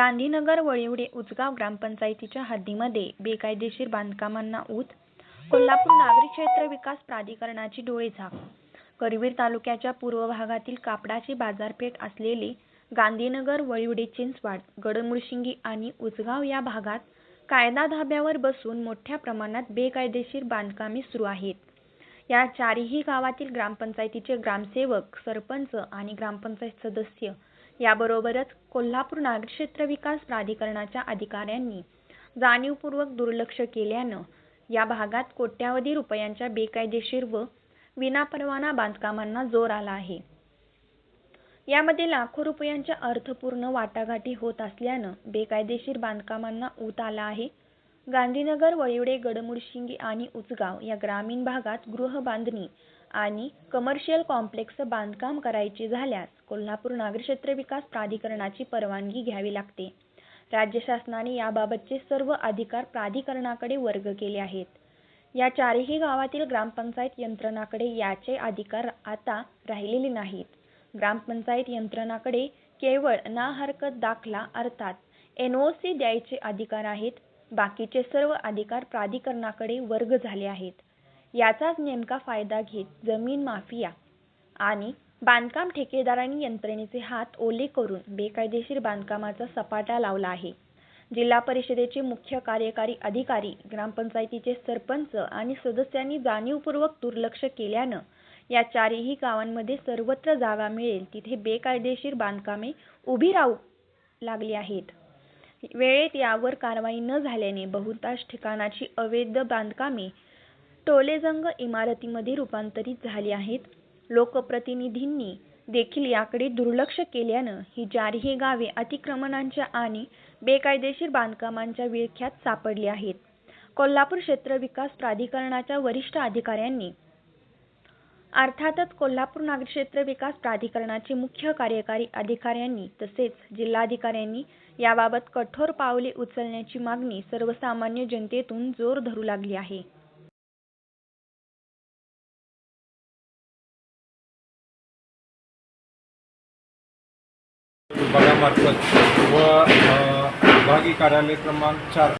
उचगाव ग्रामपंचायतीच्या हद्दीमध्ये बेकायदेशीर बांधकामांना ऊत कोल्हापूर नागरी क्षेत्र विकास प्राधिकरणाची डोळेझाक करवीर तालुक्याच्या पूर्व भागातील कापडाची बाजारपेठ असलेले गांधीनगर वळिवडे चिंचवाड गडमुळशिंगी आणि उचगाव या भागात कायदा धाब्यावर बसून मोठ्या प्रमाणात बेकायदेशीर बांधकामे सुरू आहेत. या चारही गावातील ग्रामपंचायतीचे ग्रामसेवक सरपंच आणि ग्रामपंचायत सदस्य याबरोबरच कोल्हापूर नागक्षेत्र विकास प्राधिकरणाच्या अधिकाऱ्यांनी जाणीवपूर्वक दुर्लक्ष केल्यानं या भागात कोट्यावधी रुपयांच्या बेकायदेशीर व विनापरवाना बांधकामांना जोर आला आहे. यामध्ये लाखो रुपयांच्या अर्थपूर्ण वाटाघाटी होत असल्यानं बेकायदेशीर बांधकामांना ऊत आला आहे. गांधीनगर वळिवडे गडमुळशिंगी आणि उचगाव या ग्रामीण भागात गृहबांधणी आणि कमर्शियल कॉम्प्लेक्स बांधकाम करायचे झाल्यास कोल्हापूर नागरी क्षेत्र विकास प्राधिकरणाची परवानगी घ्यावी लागते. राज्य शासनाने याबाबतचे सर्व अधिकार प्राधिकरणाकडे वर्ग केले आहेत. या चारही गावातील ग्रामपंचायत यंत्रणाकडे याचे अधिकार आता राहिलेले नाहीत. ग्रामपंचायत यंत्रणाकडे केवळ ना हरकत दाखला अर्थात एन ओ सी द्यायचे अधिकार आहेत बाकीचे सर्व अधिकार प्राधिकरणाकडे वर्ग झाले आहेत. याचाच नेमका फायदा घेत जमीन माफिया आणि बांधकाम ठेकेदारांनी यंत्रणेचे हात ओले करून बेकायदेशीर बांधकामाचा सपाटा लावला आहे. जिल्हा परिषदेचे मुख्य कार्यकारी अधिकारी ग्रामपंचायतीचे सरपंच आणि सदस्यांनी जाणीवपूर्वक दुर्लक्ष केल्यानं या चारही गावांमध्ये सर्वत्र जागा मिळेल तिथे बेकायदेशीर बांधकामे उभी राहू लागली आहेत. वेळेत यावर कारवाई न झाल्याने बहुतांश ठिकाणाची अवैध बांधकामे टोलेजंग इमारतीमध्ये रूपांतरित झाली आहेत. लोकप्रतिनिधींनी देखील याकडे दुर्लक्ष केल्यानं ही चारही गावे अतिक्रमणांच्या आणि बेकायदेशीर बांधकामांच्या विळख्यात सापडली आहेत. कोल्हापूर क्षेत्र विकास प्राधिकरणाच्या वरिष्ठ अधिकाऱ्यांनी अर्थातच कोल्हापूर नागरी क्षेत्र विकास प्राधिकरणाचे मुख्य कार्यकारी अधिकाऱ्यांनी तसेच जिल्हाधिकाऱ्यांनी याबाबत कठोर पावले उचलण्याची मागणी सर्वसामान्य जनतेतून जोर धरू लागली आहे. विभागामार्फत व विभागीय कार्यालय क्रमांक चार.